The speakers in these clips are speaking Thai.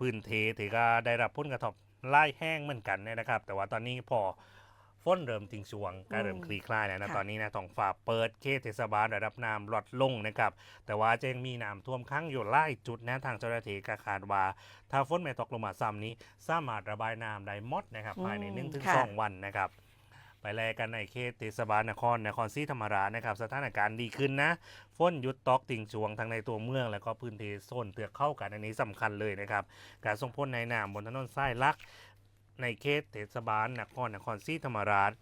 พื้นเทที่ก็ได้รับผลกระทบไล่แห้งเหมือนกันเนี่ยนะครับ แต่ว่าตอนนี้พอฝนเริ่มทิ้งช่วงก็เริ่มอืมคลี่คลายแล้วนะค่ะตอนนี้นะท้องฟ้าเปิดเขตเทศบาลระดับน้ำลดลงนะครับ แต่ว่าจะยังมีน้ำท่วมค้างอยู่หลายจุดนะทางเจ้าหน้าที่ก็คาดว่า ถ้าฝนไม่ตกลงมาซ้ำนี้ สามารถระบายน้ำได้หมดนะครับอืมภายในหนึ่งถึงค่ะสองวันนะครับ ไปแลกันในเขตเทศบาลนครนครศรีธรรมราชนะครับสถานการณ์ดีขึ้นนะฝนหยุดตกติ่งช่วงทั้งในตัวเมือง แล้วก็พื้นที่โซนเตือกเข้ากันอันนี้สำคัญเลยนะครับการส่งพ้นในน้ำบนถนนสายลัก ในเขตเทศบาลนครนครศรีธรรมราช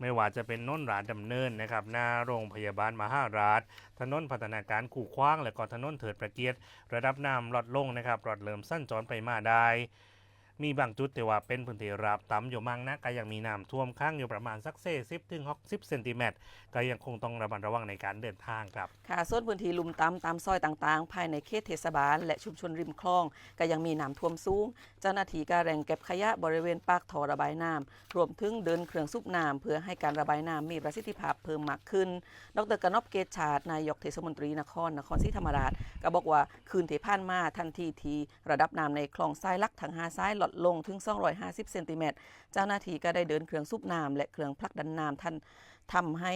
ไม่ว่าจะเป็นน้นราชดำเนินนะครับหน้าโรงพยาบาลมหาราช ถนนพัฒนาการขู่ขว้าง และก็ถนนเถิดประเกียรติ ระดับน้ำลดลงนะครับลดเริ่มสั้นจรไปมาได้ มีบางจุดแต่ว่าเป็นพื้นที่ราบต่ำอยู่มั่งนะก็ยังมีน้ำท่วมข้างอยู่ประมาณสักเซสิบถึงหกสิบเซนติเมตรก็ยังคงต้องระมัดระวังในการเดินทางครับค่ะส่วนพื้นที่ลุ่มต่ำตามซอยต่างๆ ภายในเขตเทศบาล และชุมชนริมคลอง ก็ยังมีน้ำท่วมสูง เจ้าหน้าที่ก็แรงเก็บขยะบริเวณปากท่อระบายน้ำรวมถึงเดินเครื่องสูบน้ำเพื่อให้การระบายน้ำมีประสิทธิภาพเพิ่มมากขึ้น ดรกนพเกตชาตินายกเทศมนตรีนครนครศรีธรรมราชก็บอกว่าคืนที่ผ่านมาทันทีที่ระดับน้ำในคลองทรายลักทั้งห้าซ้ายลดลงถึง 250 เซนติเมตร เจ้าหน้าที่ก็ได้เดินเครื่องสูบน้ำและเครื่องผลักดันน้ำทันทำให้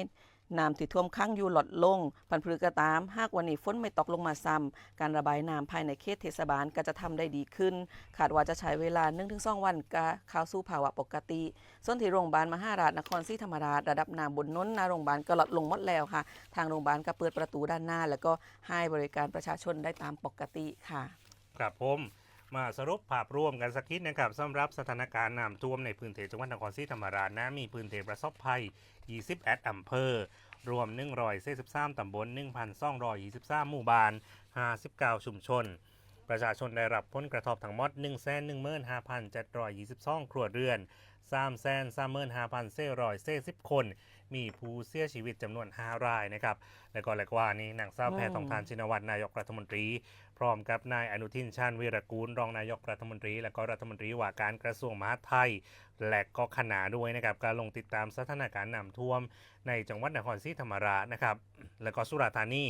น้ำที่ท่วมค้างอยู่ลดลง พันธุ์พืชก็ตาม หากวันนี้ฝนไม่ตกลงมาซ้ำการระบายน้ำภายในเขตเทศบาลก็จะทำได้ดีขึ้น คาดว่าจะใช้เวลา 1-2 วันก็เข้าสู่ภาวะปกติ ส่วนที่โรงพยาบาลมหาราชนครศรีธรรมราชระดับน้ำบนน้นนาโรงพยาบาลก็ลดลงหมดแล้วค่ะ ทางโรงพยาบาลก็เปิดประตูด้านหน้า แล้วก็ให้บริการประชาชนได้ตามปกติค่ะ ครับผม มาสรุปภาพรวมกันสักนิดนะครับสำหรับสถานการณ์น้ำท่วมในพื้นที่จังหวัดนครศรีธรรมราชนะมีพื้นที่ประสบภัย 21อำเภอ รวม 143ตำบล 1,223 หมู่บ้าน 59 ชุมชน ประชาชนได้รับผลกระทบทั้งหมด 115,722 ครัวเรือน 335,440คน มีผู้เสียชีวิตจำนวน 5 รายนะครับ และก็และกว่านี้นางสาวแพทย์ทองทานชินวัตรนายกรัฐมนตรีพร้อมกับนายอนุทินชาญวีรกูลรองนายกรัฐมนตรี และก็รัฐมนตรีว่าการกระทรวงมหาดไทย และก็ขนาด้วยนะครับการลงติดตามสถานการณ์น้ำท่วม ในจังหวัดนครศรีธรรมราชนะครับและก็สุราษฎร์ธานี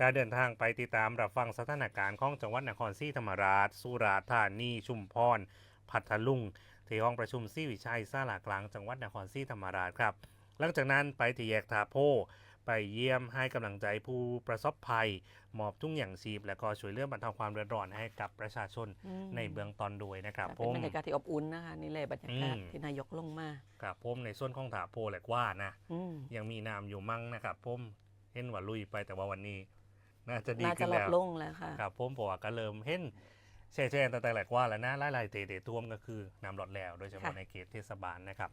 การเดินทางไปติดตามรับฟังสถานการณ์ของจังหวัดนครศรีธรรมราช สุราษฎร์ธานีชุมพรพัทลุงที่ห้องประชุมซี่วิชัยซาลากลางจังหวัดนครศรีธรรมราชครับหลังจากนั้นไปที่แยกทาโพ ไปเยี่ยมให้กำลังใจผู้ประสบภัย มอบทุ่งอย่างชีพ และก็ช่วยเหลือบรรเทาความเดือดร้อนให้กับประชาชนอืมในเบื้องต้นด้วยนะครับผเป็นมบรรยากาศที่อบอุ่นนะคะนี่แหละบรรยากาศอืมที่นายกลงมาครับผมในส่วนของถาโพแหลกว่านะอืมยังมีน้ำอยู่มั่งนะครับผมเห็นว่าลุยไปแต่ว่าวันนี้ น่าจะดีน่าขึ้จะนลแล้ดวลงแล้วค่ะครับผมเพราะว่าก็เริ่มเห็นแช่แช่แต่แต่แหลกว่าแล้วนะไล่ไล่เตะเตะท่วมก็คือน้ำลดแล้ว โดยเฉพาะค่ะในเขตเทศบาลนะครับ